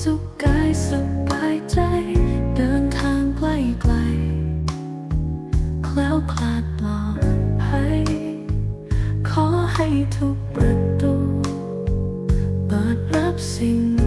สุขกายสบายใจ เดินทางไกลไกลแล้วคลาดปลอดภัยขอให้ทุกประตู เปิดรับสิ่ง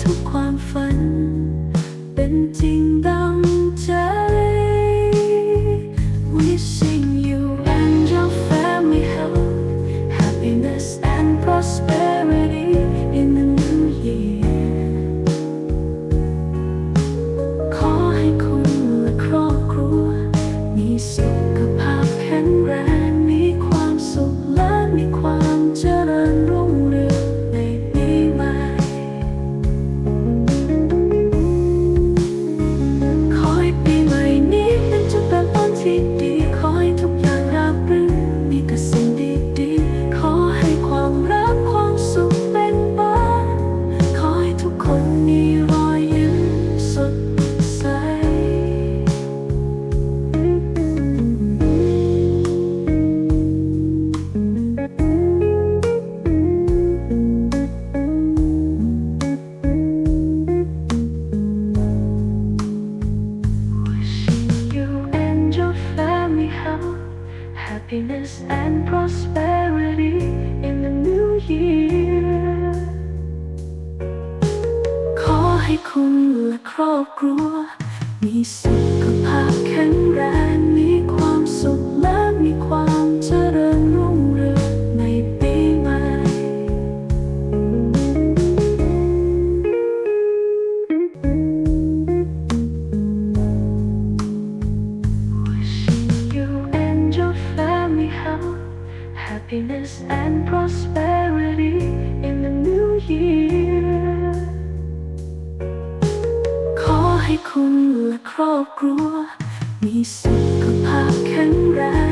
ทุกความฝัน เป็นจริงได้ happiness and prosperity in the new year ขอให้คุณและครอบครัว มีสุขภาพแข็งแรง happiness and prosperity in the new year ขอให้คุณและครอบครัว มีสุขภาพแข็งแรง